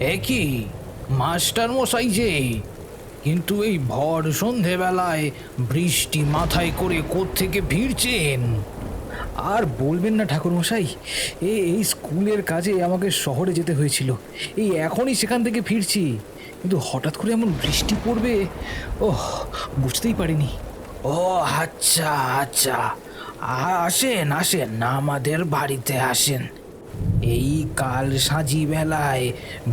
একই মাস্টার মশাই যে, কিন্তু এই ভর সন্ধেবেলায় বৃষ্টি মাথায় করে থেকে ফিরছেন? আর বলবেন না ঠাকুরমশাই এই এই স্কুলের কাজে আমাকে শহরে যেতে হয়েছিল, এই এখনই সেখান থেকে ফিরছি। কিন্তু হঠাৎ করে এমন বৃষ্টি পড়বে, ওহ, বুঝতেই পারিনি। ও আচ্ছা আচ্ছা। আসেন আসেন, আমাদের বাড়িতে আসেন। এই কাল সাজি বেলায়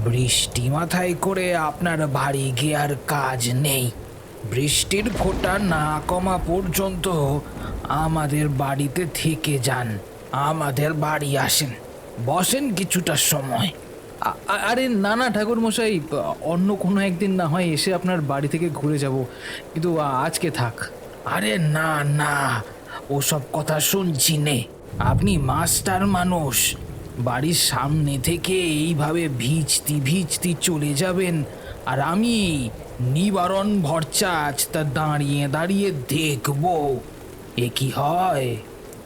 বৃষ্টি মাথায় করে আপনার বাড়ি গিয়ে আর কাজ নেই। বৃষ্টির ফোঁটা না কমা পর্যন্ত আমাদের বাড়িতে থেকে যান আমাদের বাড়ি আসেন বসেন কিছুটা সময়। আরে না না ঠাকুর মশাই অন্য কোনো একদিন না হয় এসে আপনার বাড়ি থেকে ঘুরে যাব কিন্তু আজকে থাক। আরে না না ওসব কথা শুনছি নে। আপনি মাস্টার মানুষ বাড়ির সামনে থেকে এইভাবে ভিজতি ভিজতি চলে যাবেন আর আমি নিবারণ ভরচাচ তা দাঁড়িয়ে দাঁড়িয়ে দেখব। এ কি হয়?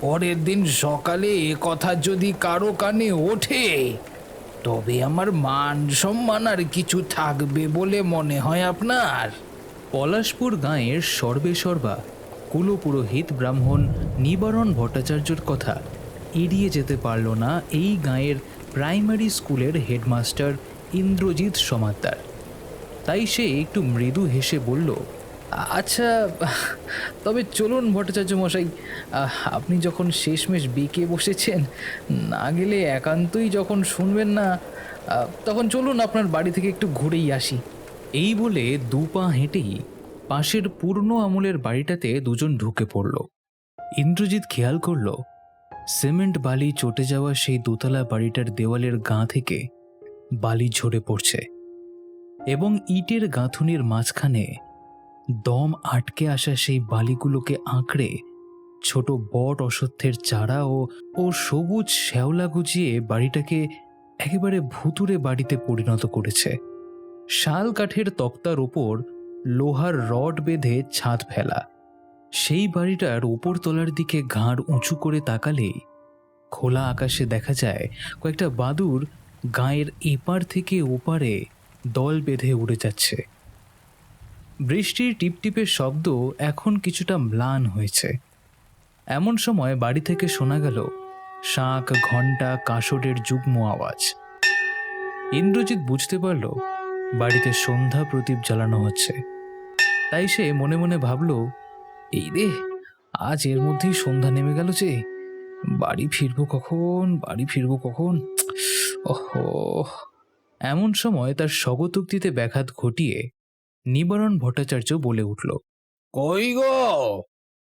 পরের দিন সকালে এ কথা যদি কারও কানে ওঠে, তবে আমার মান সম্মান আর কিছু থাকবে বলে মনে হয় আপনার। পলাশপুর গাঁয়ের সর্বে সর্বা কুলপুরোহিত ব্রাহ্মণ নিবারণ ভট্টাচার্যর কথা এড়িয়ে যেতে পারল না এই গাঁয়ের প্রাইমারি স্কুলের হেডমাস্টার ইন্দ্রজিৎ সমাদ্দার। তাই সে একটু মৃদু হেসে বলল আচ্ছা তবে চলুন ভট্টাচার্য মশাই আপনি যখন শেষমেশ বেঁকে বসেছেন, না গেলে একান্তই যখন শুনবেন না তখন চলুন আপনার বাড়ি থেকে একটু ঘুরেই আসি। এই বলে দু পা হেঁটেই পাশের পূর্ণ আমলের বাড়িটাতে দুজন ঢুকে পড়ল। ইন্দ্রজিৎ খেয়াল করল সিমেন্ট বালি চটে যাওয়া সেই দোতলা বাড়িটার দেওয়ালের গাঁ থেকে বালি ঝরে পড়ছে এবং ইটের গাঁথুনির মাঝখানে দম আটকে আসা সেই বালিগুলোকে আঁকড়ে ছোট বট অসত্যের চারা ও ও সবুজ শ্যাওলা গুজিয়ে বাড়িটাকে একেবারে ভুতুরে বাড়িতে পরিণত করেছে। শাল কাঠের তক্তার ওপর লোহার রড বেঁধে ছাদ ফেলা। সেই বাড়িটার ওপর তলার দিকে ঘাড় উঁচু করে তাকালেই খোলা আকাশে দেখা যায় কয়েকটা বাদুর গায়ের এপার থেকে ওপারে দল বেঁধে উড়ে যাচ্ছে। বৃষ্টির টিপটিপের শব্দ এখন কিছুটা ম্লান হয়েছে। এমন সময় বাড়ি থেকে শোনা গেল শাঁখ ঘণ্টা, কাঁসরের যুগ্ম আওয়াজ। ইন্দ্রজিৎ বুঝতে পারল বাড়িতে সন্ধ্যা প্রদীপ জ্বালানো হচ্ছে। তাই সে মনে মনে ভাবল এই রে আজ এর মধ্যেই সন্ধ্যা নেমে গেল যে। বাড়ি ফিরবো কখন? বাড়ি ফিরবো কখন? ওহো। এমন সময় তার স্বগতোক্তিতে ব্যাঘাত ঘটিয়ে নিবারণ ভট্টাচার্য বলে উঠল কই গো?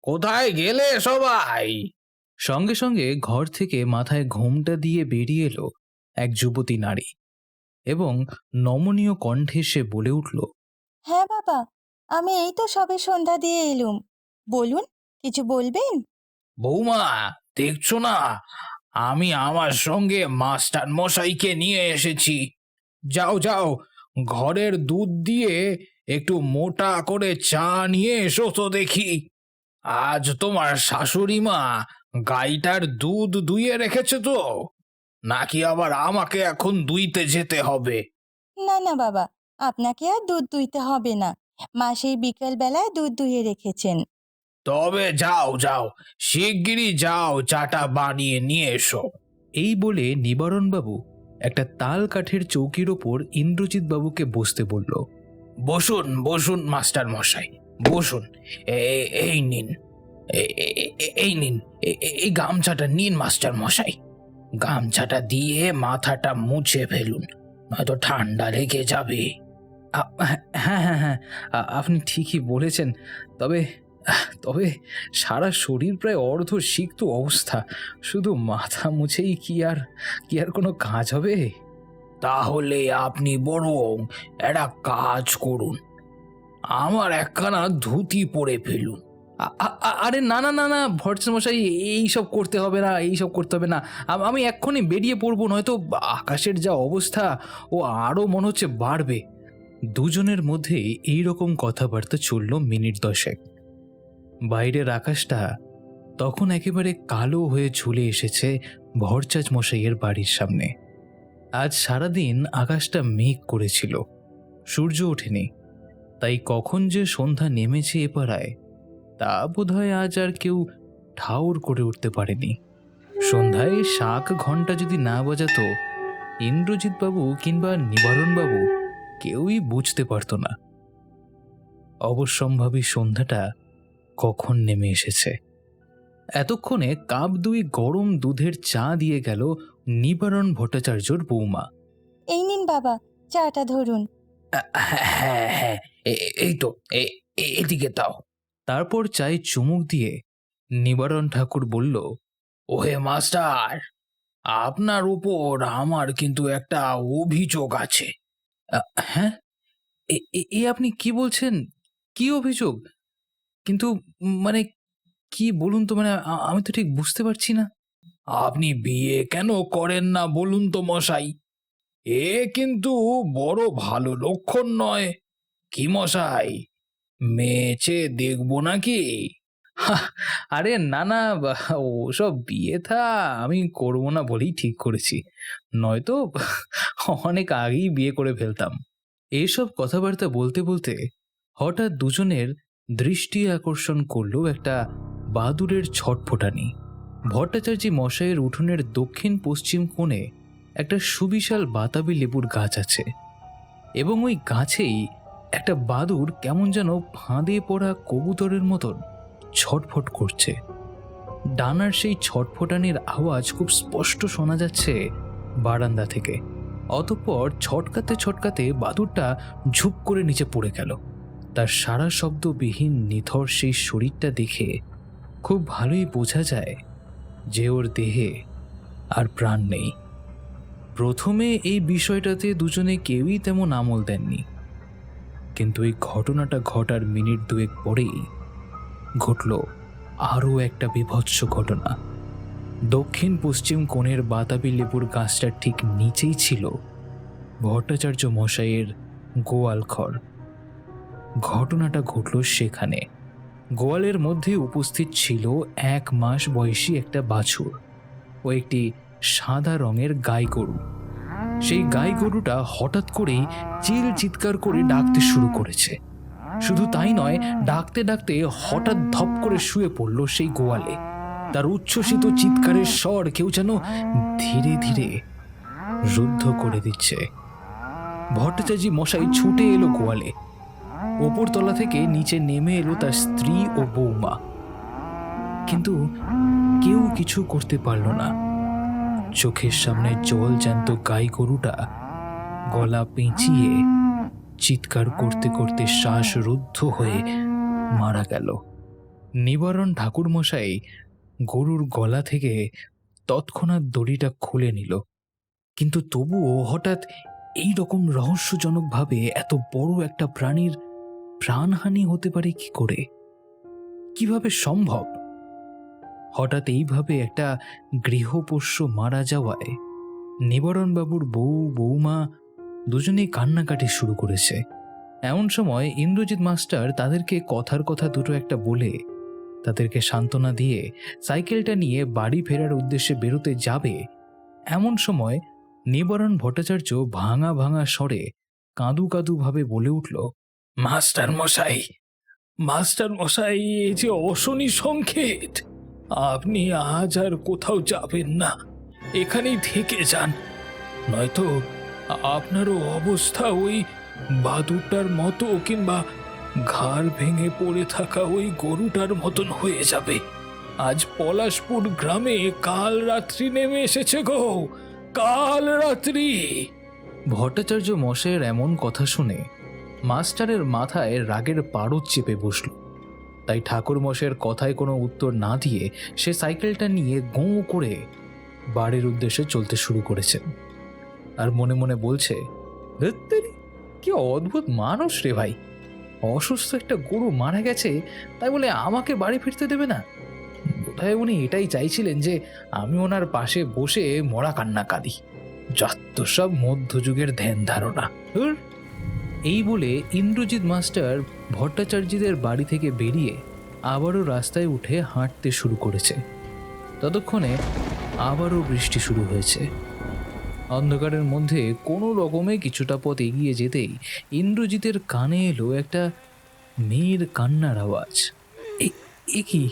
কোথায় গেলে সবাই? সঙ্গে সঙ্গে ঘর থেকে মাথায় ঘোমটা দিয়ে বেরিয়ে এলো এক যুবতী নারী এবং নমনীয় কণ্ঠে সে বলে উঠল হ্যাঁ বাবা আমি এই তো সবে সন্ধ্যা দিয়ে এলুম। বলুন কিছু বলবেন? বৌমা দেখছ না? আমি আমার সঙ্গে মাস্টার মশাইকে নিয়ে এসেছি। যাও যাও ঘরের দুধ দিয়ে একটু মোটা করে চা নিয়ে এসো তো দেখি। আজ তোমার শাশুড়ি মা গাইটার দুধ দুইয়ে রেখেছে তো নাকি আবার আমাকে এখন দুইতে যেতে হবে? না না বাবা আপনাকে আর দুধ দুইতে হবে না। মা সেই বিকেল বেলায় দুধ দুইয়ে রেখেছেন। তবে যাও যাও শিগগিরই যাও চাটা বানিয়ে নিয়ে এসো। এই বলে নিবারণবাবু একটা তাল কাঠের চৌকির ওপর ইন্দ্রজিৎ বাবুকে বসতে বলল বসুন বসুন মাস্টার মশাই বসুন। এই নিন এই নিন এই গামছাটা নিন মাস্টার মশাই। গামছাটা দিয়ে মাথাটা মুছে ফেলুন নয়তো ঠান্ডা লেগে যাবে। হ্যাঁ হ্যাঁ হ্যাঁ আপনি ঠিকই বলেছেন তবে তবে সারা শরীর প্রায় অর্ধ সিক্ত অবস্থা। শুধু মাথা মুছেই কি আর কি আর কোনো কাজ হবে? তাহলে আপনি বরং একটা কাজ করুন। আমার একখানা ধুতি পরে ফেলুন। আরে না না না না ভট্ট মশাই এইসব করতে হবে না এইসব করতে হবে না। আমি এক্ষুনি বেরিয়ে পড়ব নয়তো আকাশের যা অবস্থা ও আরও মনে হচ্ছে বাড়বে। দুজনের মধ্যে এই রকম কথাবার্তা চলল মিনিট দশেক। বাইরের আকাশটা তখন একেবারে কালো হয়ে ঝুলে এসেছে ভরচাজ মশাইয়ের বাড়ির সামনে। আজ সারাদিন আকাশটা মেঘ করেছিল, সূর্য ওঠেনি। তাই কখন যে সন্ধ্যা নেমেছে এ পাড়ায় তা বোধহয় আজ আর কেউ ঠাউর করে উঠতে পারেনি। সন্ধ্যায় শাক ঘণ্টা যদি না বাজাতো ইন্দ্রজিৎ বাবু কিংবা নিবারণ বাবু কেউই বুঝতে পারতো না। অবশ্যম্ভাবী সন্ধ্যাটা কখন নেমে এসেছে? এতক্ষণে কাপ দুই গরম দুধের চা দিয়ে গেল নিবারণ ভট্টাচার্যর বৌমা। এই নিন বাবা চাটা ধরুন। হ্যাঁ হ্যাঁ এই তো এদিকে দাও তারপর চায়ে চুমুক দিয়ে নিবারণ ঠাকুর বলল ওহে মাস্টার আপনার উপর আমার কিন্তু একটা অভিযোগ আছে। হ্যাঁ? এ আপনি কি বলছেন? কি অভিযোগ? কিন্তু মানে কি বলুন তো মানে আমি তো ঠিক বুঝতে পারছি না। আপনি বিয়ে কেন করেন না বলুন তো মশাই? এ কিন্তু বড় ভালো লক্ষণ নয়। কি মশাই মেয়ে চেয়ে দেখব নাকি? আরে না না, বা- ওসব বিয়ে থা আমি করব না বলেই ঠিক করেছি। নয়তো অনেক আগেই বিয়ে করে ফেলতাম। এইসব কথাবার্তা বলতে বলতে হঠাৎ দুজনের দৃষ্টি আকর্ষণ করল একটা বাদুরের ছটফটানি। ভট্টাচার্য মশাইয়ের উঠোনের দক্ষিণ পশ্চিম কোণে একটা সুবিশাল বাতাবি লেবুর গাছ আছে এবং ওই গাছেই একটা বাদুর কেমন যেন ফাঁদে পড়া কবুতরের মতন ছটফট করছে। ডানার সেই ছটফটানির আওয়াজ খুব স্পষ্ট শোনা যাচ্ছে বারান্দা থেকে। অতঃপর ছটকাতে ছটকাতে বাদুরটা ঝুপ করে নিচে পড়ে গেল। তার সারা শব্দবিহীন নিথর সেই শরীরটা দেখে খুব ভালোই বোঝা যায় যে ওর দেহে আর প্রাণ নেই। প্রথমে এই বিষয়টাতে দুজনে কেউই তেমন আমল দেননি। কিন্তু এই ঘটনাটা ঘটার মিনিট দুয়েক পরেই ঘটল আরও একটা বিভৎস ঘটনা। দক্ষিণ পশ্চিম কোণের বাতাবি লেবুর গাছটার ঠিক নিচেই ছিল। ভট্টাচার্য মশাইয়ের গোয়াল ঘর ঘটনাটা ঘটল সেখানে। গোয়ালের মধ্যে উপস্থিত ছিল এক মাস বয়সী একটা বাছুর ও একটি সাদা রঙের গাই গরু সেই গাই গরুটা হঠাৎ করেই চিল চিৎকার করে ডাকতে শুরু করেছে। শুধু তাই নয়, ডাকতে ডাকতে হঠাৎ ধপ করে শুয়ে পড়ল সেই গোয়ালে। তার উচ্ছ্বসিত চিৎকারের স্বর কেউ যেন ধীরে ধীরে রুদ্ধ করে দিচ্ছে। ভট্টাচার্য মশাই ছুটে এলো গোয়ালে। ওপরতলা থেকে নিচে নেমে এলো তার স্ত্রী ও বৌমা। কিন্তু কেউ কিছু করতে পারল না। চোখের সামনে জল জ্যান্ত গাই গরুটা গলা পেঁচিয়ে চিৎকার করতে করতে শ্বাসরুদ্ধ হয়ে মারা গেল। নিবারণ ঠাকুরমশাই গরুর গলা থেকে তৎক্ষণাৎ দড়িটা খুলে নিল। কিন্তু তবুও হঠাৎ এই রকম রহস্যজনকভাবে এত বড় একটা প্রাণীর প্রাণহানি হতে পারে কি করে? কীভাবে সম্ভব? হঠাৎ এইভাবে একটা গৃহপোষ্য মারা যাওয়ায় নিবারণবাবুর বউ বৌমা দুজনেই কান্নাকাটি শুরু করেছে। এমন সময় ইন্দ্রজিৎ মাস্টার তাদেরকে কথার কথা দুটো একটা বলে তাদেরকে সান্ত্বনা দিয়ে সাইকেলটা নিয়ে বাড়ি ফেরার উদ্দেশ্যে বেরোতে যাবে। এমন সময় নিবারণ ভট্টাচার্য ভাঙা ভাঙা স্বরে কাঁদু কাঁদু ভাবে বলে উঠল মাস্টার মশাই মাস্টার মশাই, এই যে অশনি সংকেত। আপনি আজ আর কোথাও যাবেন না, এখানেই থেকে যান। নয়তো আপনারও অবস্থা ওই বাদুরটার মতো কিংবা ঘাড় ভেঙে পড়ে থাকা ওই গরুটার মতন হয়ে যাবে। আজ পলাশপুর গ্রামে কাল রাত্রি নেমে এসেছে গো, কাল রাত্রি। ভট্টাচার্য মশাইয়ের এমন কথা শুনে মাস্টারের মাথায় রাগের পারদ চেপে বসল। তাই ঠাকুর মশাইয়ের কথায় কোনো উত্তর না দিয়ে সে সাইকেলটা নিয়ে গোঁ করে বাড়ির উদ্দেশ্যে চলতে শুরু করেছেন আর মনে মনে বলছে "ধ্যাত্তেরি, কি অদ্ভুত মানুষ রে ভাই। অসুস্থ একটা গরু মারা গেছে তাই বলে আমাকে বাড়ি ফিরতে দেবে না? বোধহয় উনি এটাই চাইছিলেন যে আমি ওনার পাশে বসে মরা কান্না কাঁদি। যত সব মধ্যযুগের ধ্যান ধারণা। ধুর। এই বলে ইন্দ্রজিৎ মাস্টার ভট্টাচার্যদের বাড়ি থেকে বেরিয়ে আবারও রাস্তায় উঠে হাঁটতে শুরু করেছে। ততক্ষণে আবারও বৃষ্টি শুরু হয়েছে। অন্ধকারের মধ্যে কোনো রকমে কিছুটা পথ এগিয়ে যেতেই ইন্দ্রজিতের কানে এলো একটা মেয়ের কান্নার আওয়াজ। এ- কি?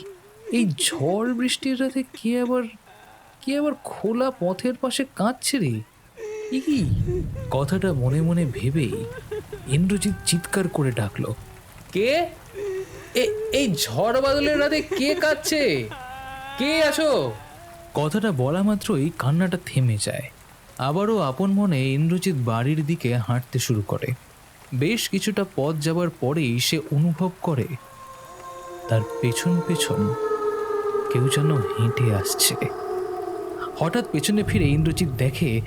এই ঝড় বৃষ্টির রাতে কে আবার কে আবার খোলা পথের পাশে কাঁদছে রে? কি? কথাটা মনে মনে ভেবেই ইন্দ্রজিৎ চিৎকার করে ডাকলো। কে? এই ঝড় বাদলের রাতে কে কাঁদছে? কে আছো? কথাটা বলা মাত্রই কান্নাটা থেমে যায়। আবারও আপন মনে ইন্দ্রজিৎ বাড়ির দিকে হাঁটতে শুরু করে। বেশ কিছুটা পথ যাবার পরেই সে অনুভব করে তার পেছন পেছন কেউ যেন হেঁটে আসছে। হঠাৎ পেছনে ফিরে ইন্দ্রজিৎ দেখে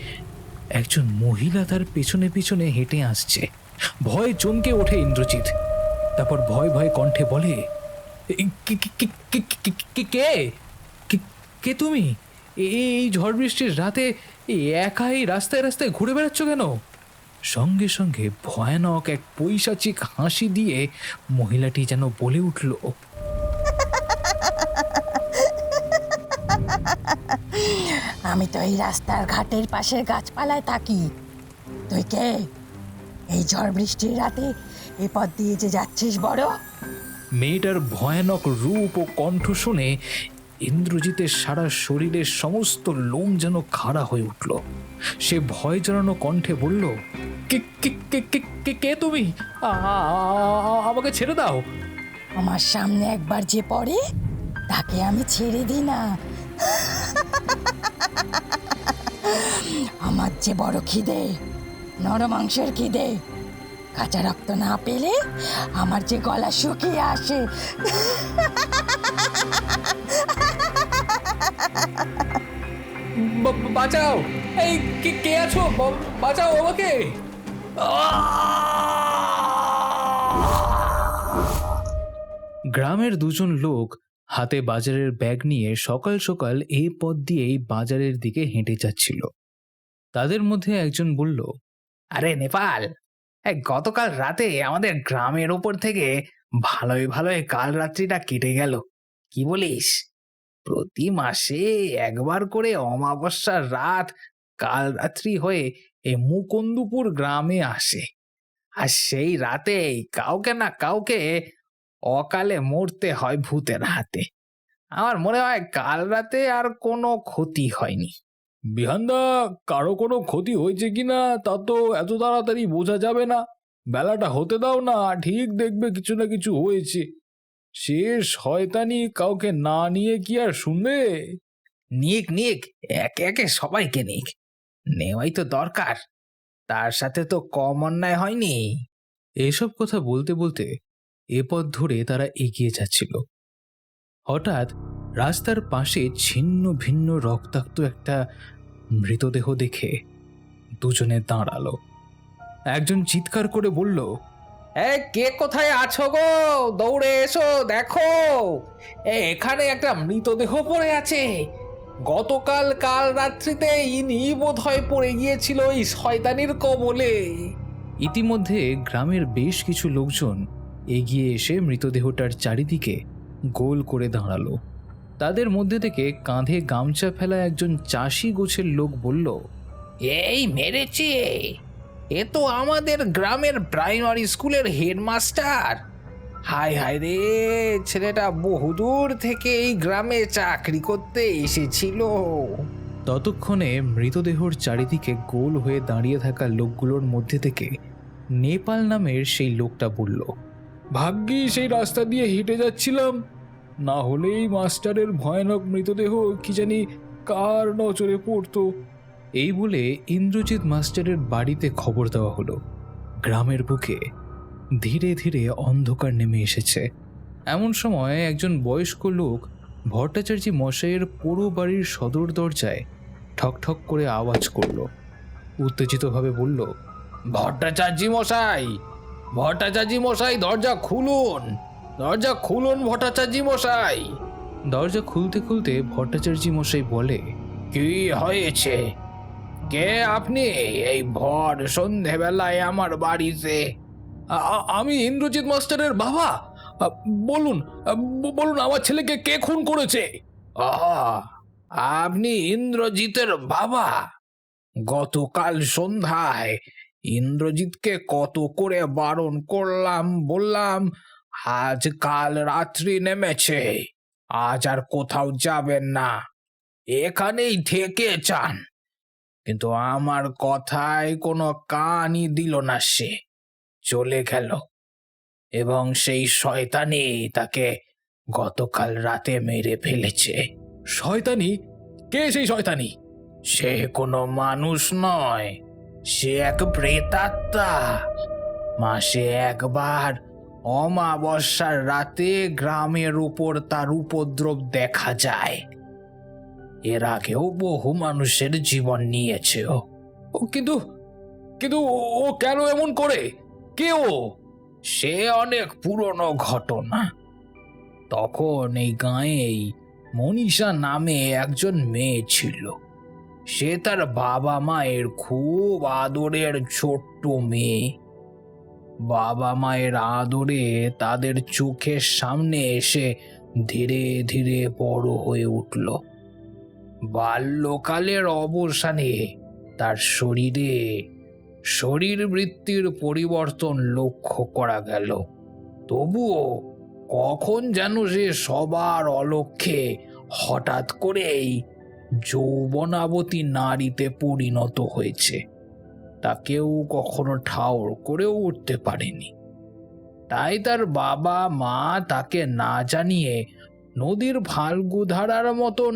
একজন মহিলা তার পেছনে পেছনে হেঁটে আসছে। ভয় চমকে ওঠে ইন্দ্রজিৎ। তারপর ভয় ভয় কণ্ঠে বলে "এ, কে- কে- তুমি? এই ঝড় বৃষ্টির রাতে এই একা রাস্তায় রাস্তায় ঘুরে বেড়াচ্ছ কেন? সঙ্গে সঙ্গে ভয়ানক এক পৈশাচিক হাসি দিয়ে মহিলাটি যেন বলে উঠল আমি তো এই রাস্তার ঘাটের পাশের গাছপালায় থাকি। তুই কে? এই ঝড় বৃষ্টির রাতে এ পথ দিয়ে যে যাচ্ছিস বড়। মেয়েটার ভয়ানক রূপ ও কণ্ঠ শুনে ইন্দ্রজিতের সারা শরীরের সমস্ত লোম যেন খাড়া হয়ে উঠল। সে ভয় জড়ানো কণ্ঠে বলল "কে- তুমি? আমাকে ছেড়ে দাও। আমার সামনে একবার যে পড়ে তাকে আমি ছেড়ে দিই না। আমার যে বড় খিদে নরম মাংসের খিদে। কাঁচা রক্ত না পেলে আমার যে গলা শুকিয়ে আসে। বাঁচাও। এই কে কে আছো? বাঁচাও আমাকে। গ্রামের দুজন লোক হাতে বাজারের ব্যাগ নিয়ে সকাল সকাল এই পথ দিয়েই বাজারের দিকে হেঁটে যাচ্ছিল। তাদের মধ্যে একজন বলল আরে নেপাল! গতকাল রাতে আমাদের গ্রামের ওপর থেকে ভালোই ভালোই কাল রাত্রিটা কেটে গেল। কি বলিস? প্রতি মাসে একবার করে অমাবস্যার রাত কাল রাত্রি হয়ে এ মুকুন্দপুর গ্রামে আসে। আর সেই রাতেই কাউকে না কাউকে অকালে মরতে হয় ভূতের হাতে। আমার মনে হয় কাল রাতে আর কোনো ক্ষতি হয়নি। বিহানদা কারও কোনো ক্ষতি হয়েছে কিনা তা তো এত তাড়াতাড়ি বোঝা যাবে না। বেলাটা হতে দাও না ঠিক দেখবে কিছু না কিছু হয়েছে। সে শয়তানি কাউকে না নিয়ে কি আর শুনবে? নিক নিক একে একে সবাইকে নিক। নেওয়াই তো দরকার। তার সাথে তো কম অন্যায় হয়নি। এসব কথা বলতে বলতে এ পথ ধরে তারা এগিয়ে যাচ্ছিল। হঠাৎ রাস্তার পাশে ছিন্ন ভিন্ন রক্তাক্ত একটা মৃতদেহ দেখে দুজনে দাঁড়াল। একজন চিৎকার করে বলল এ কে কোথায় আছো গো? দৌড়ে এসো দেখো। এ এখানে একটা মৃতদেহ পড়ে আছে। গতকাল কাল রাত্রিতে ইনি বোধ হয় পড়ে গিয়েছিল এই শয়তানির কবলে। ইতিমধ্যে গ্রামের বেশ কিছু লোকজন এগিয়ে এসে মৃতদেহটার চারিদিকে গোল করে দাঁড়াল। তাদের মধ্যে থেকে কাঁধে গামছা ফেলা একজন চাষি গোছের লোক বলল এই মেরেছে এ। তো আমাদের গ্রামের প্রাইমারি স্কুলের হেডমাস্টার। হায় হায় রে ছেলেটা বহুদূর থেকে এই গ্রামে চাকরি করতে এসেছিল। ততক্ষণে মৃতদেহর চারিদিকে গোল হয়ে দাঁড়িয়ে থাকা লোকগুলোর মধ্যে থেকে নেপাল নামের সেই লোকটা বলল ভাগ্যি সেই রাস্তা দিয়ে হেঁটে যাচ্ছিলাম। না হলেই মাস্টারের ভয়ানক মৃতদেহ কি জানি কার নজরে পড়তো। এই বলে ইন্দ্রজিৎ মাস্টারের বাড়িতে খবর দেওয়া হলো। গ্রামের বুকে ধীরে ধীরে অন্ধকার নেমে এসেছে। এমন সময় একজন বয়স্ক লোক ভট্টাচার্য মশাইয়ের পুরো বাড়ির সদর দরজায় ঠক ঠক করে আওয়াজ করল। উত্তেজিতভাবে বলল, ভট্টাচার্য মশাই! ভট্টাচার্য মশাই, দরজা খুলুন! দরজা খুলুন ভট্টাচার্য মশাই। দরজা খুলতে খুলতে ভট্টাচার্য মশাই বলে কি হয়েছে? কে আপনি এই ভর সন্ধেবেলায় আমার বাড়িতে? "আ- আ- আমি ইন্দ্রজিৎ মাস্টারের বাবা। বলুন বলুন আমার ছেলেকে কে খুন করেছে? আপনি ইন্দ্রজিতের বাবা। গতকাল সন্ধ্যায় ইন্দ্রজিৎকে কত করে বারণ করলাম বললাম আজ কাল রাত্রি নেমেছে। আজ আর কোথাও যাবেন না। এখানেই থেকে চান কিন্তু আমার কথায় কোনো কানই দিল না সে। চলে গেল। এবং সেই শয়তানি তাকে গতকাল রাতে মেরে ফেলেছে। শয়তানি? কে সেই শয়তানি? সে কোনো মানুষ নয়। সে এক প্রেতাত্মা। মাসে একবার অমাবস্যার রাতে গ্রামের উপর তার উপদ্রব দেখা যায়। এর আগেও বহু মানুষের জীবন নিয়েছে ও। কিন্তু কিন্তু ও কেন এমন করে? কে ও? সে অনেক পুরনো ঘটনা। তখন এই গাঁয়েই মনীষা নামে একজন মেয়ে ছিল। সে তার বাবা মায়ের খুব আদরের ছোট্ট মেয়ে। বাবা মায়ের আদরে তাদের চোখের সামনে এসে ধীরে ধীরে বড় হয়ে উঠল। বাল্যকালের অবসানে তার শরীরে শরীর বৃত্তির পরিবর্তন লক্ষ্য করা গেল। তবুও কখন যেন সে সবার অলক্ষ্যে হঠাৎ করেই যৌবনাবতী নারীতে পরিণত হয়েছে। তা কেউ কখনো ঠাউর করেও উঠতে পারেনি। তাই তার বাবা মা তাকে না জানিয়ে নদীর ফাল্গু ধারার মতন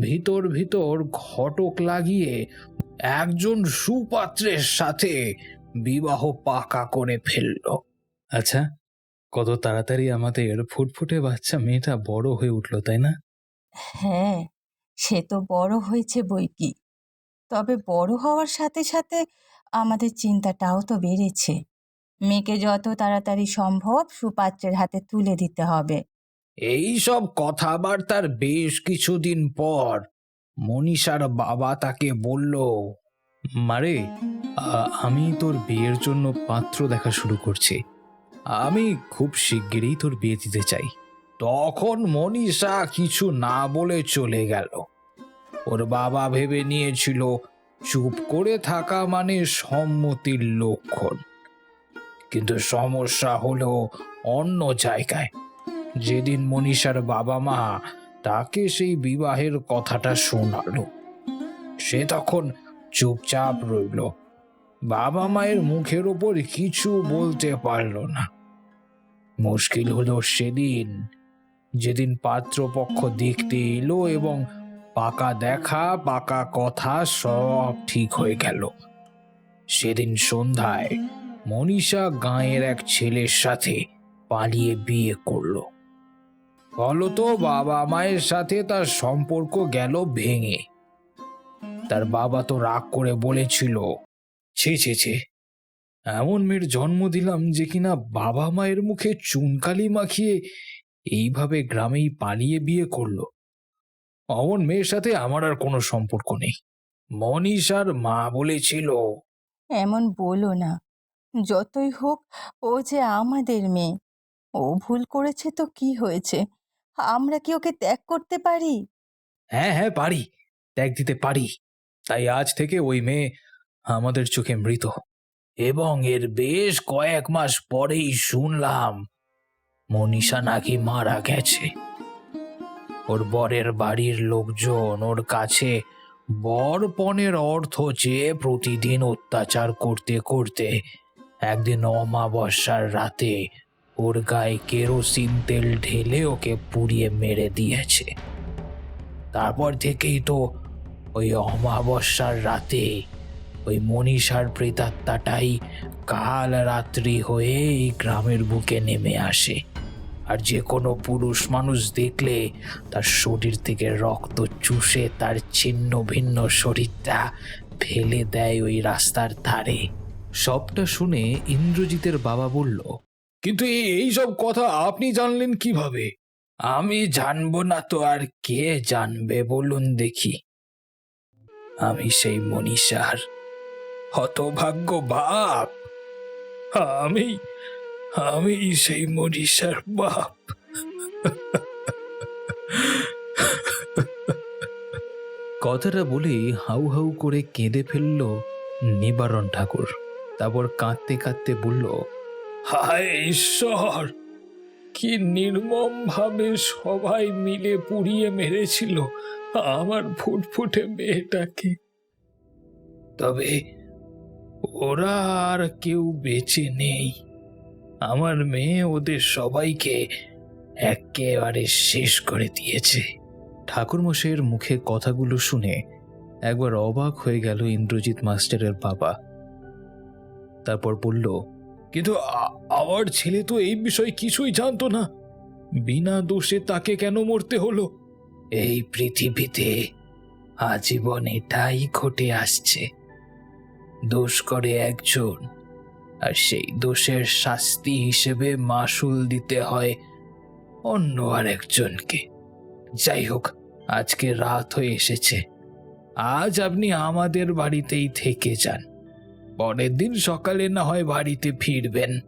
ভিতর ভিতর ঘটক লাগিয়ে একজন সুপাত্রের সাথে বিবাহ পাকা করে ফেলল। আচ্ছা কত তাড়াতাড়ি আমাদের ফুটফুটে বাচ্চা মেয়েটা বড় হয়ে উঠল তাই না? হ্যাঁ সে তো বড় হয়েছে বই কি তবে বড় হওয়ার সাথে সাথে আমাদের চিন্তাটাও তো বেড়েছে। মেয়েকে যত তাড়াতাড়ি সম্ভব সুপাত্রের হাতে তুলে দিতে হবে। এই সব কথাবার্তার বেশ কিছুদিন পর মনীষার বাবা তাকে বলল, মারে আমি তোর বিয়ের জন্য পাত্র দেখা শুরু করছি। আমি খুব শিগগিরই তোর বিয়ে দিতে চাই। তখন মনীষা কিছু না বলে চলে গেল। ওর বাবা ভেবে নিয়েছিল চুপ করে থাকা মানে সম্মতির লক্ষণ। কিন্তু সমস্যা হলো অন্য জায়গায়। যেদিন মনীষার বাবা মা তাকে সেই বিবাহের কথাটা শোনালো, সে তখন চুপচাপ রইল। বাবা মায়ের মুখের ওপর কিছু বলতে পারল না। মুশকিল হলো সেদিন, যেদিন পাত্রপক্ষ দেখতে এলো এবং পাকা দেখা, পাকা কথা সব ঠিক হয়ে গেল। সেদিন সন্ধ্যায় মনীষা গাঁয়ের এক ছেলের সাথে পালিয়ে বিয়ে করল। ফলত বাবা মায়ের সাথে তার সম্পর্ক গেল ভেঙে। তার বাবা তো রাগ করে বলেছিল, ছি ছি ছি, এমন মেয়ের জন্ম দিলাম যে কিনা বাবা মায়ের মুখে চুনকালি মাখিয়ে এইভাবে গ্রামেই পালিয়ে বিয়ে করল। অমন মেয়ের সাথে আমার আর কোনো সম্পর্ক নেই। মনীষার মা বলেছিল। এমন বলো না। যতই হোক ও যে আমাদের মেয়ে। ও ভুল করেছে তো কি হয়েছে? আমরা কি ওকে ত্যাগ করতে পারি? হ্যাঁ হ্যাঁ পারি। ত্যাগ দিতে পারি। তাই আজ থেকে ওই মেয়ে আমাদের চোখে মৃত। এবং এর বেশ কয়েক মাস পরেই শুনলাম মনীষা নাকি মারা গেছে। ওর বরের বাড়ির লোকজন ওর কাছে বরপণের অর্থ চেয়ে প্রতিদিন অত্যাচার করতে করতে একদিন অমাবস্যার রাতে ওর গায়ে কেরোসিন তেল ঢেলে ওকে পুড়িয়ে মেরে দিয়েছে। তারপর থেকেই তো ওই অমাবস্যার রাতে ওই মনীষার প্রেতাত্মাটাই কাল রাত্রি হয়ে এই গ্রামের বুকে নেমে আসে। আর যে কোনো পুরুষ মানুষ দেখলে তার শরীর থেকে রক্ত চুষে তার ছিন্ন ভিন্ন শরীরটা ফেলে দেয় ওই রাস্তার ধারে। সবটা শুনে ইন্দ্রজিতের বাবা বলল কিন্তু এই সব কথা আপনি জানলেন কীভাবে? আমি জানব না তো আর কে জানবে বলুন দেখি। আমি সেই মনীষার হতভাগ্য বাপ। আমি আমি সেই মনীষার বাপ। কথাটা বলেই হাউ হাউ করে কেঁদে ফেলল নিবারণ ঠাকুর। তারপর কাঁদতে কাঁদতে বলল হায় ঈশ্বর! কি নির্মম ভাবে সবাই মিলে পুড়িয়ে মেরেছিল আমার ফুটফুটে মেয়েটাকে। তবে ওরা আর কেউ বেঁচে নেই। আমার মেয়ে ওদের সবাইকে একেবারে শেষ করে দিয়েছে। ঠাকুরমশাইয়ের মুখে কথাগুলো শুনে একবার অবাক হয়ে গেল ইন্দ্রজিৎ মাস্টারের বাবা। তারপর বলল, কিন্তু আমার ছেলে তো এই বিষয়ে কিছুই জানতো না। বিনা দোষে তাকে কেন মরতে হলো? এই পৃথিবীতে আজীবন এটাই ঘটে আসছে। দোষ করে একজন আর সেই দোষের শাস্তি হিসেবে মাসুল দিতে হয় অন্য আর একজনকে যাই হোক, আজকে রাত হয়ে এসেছে। আজ আপনি আমাদের বাড়িতেই থেকে যান। পরের দিন সকালে না হয় বাড়িতে ফিরবেন।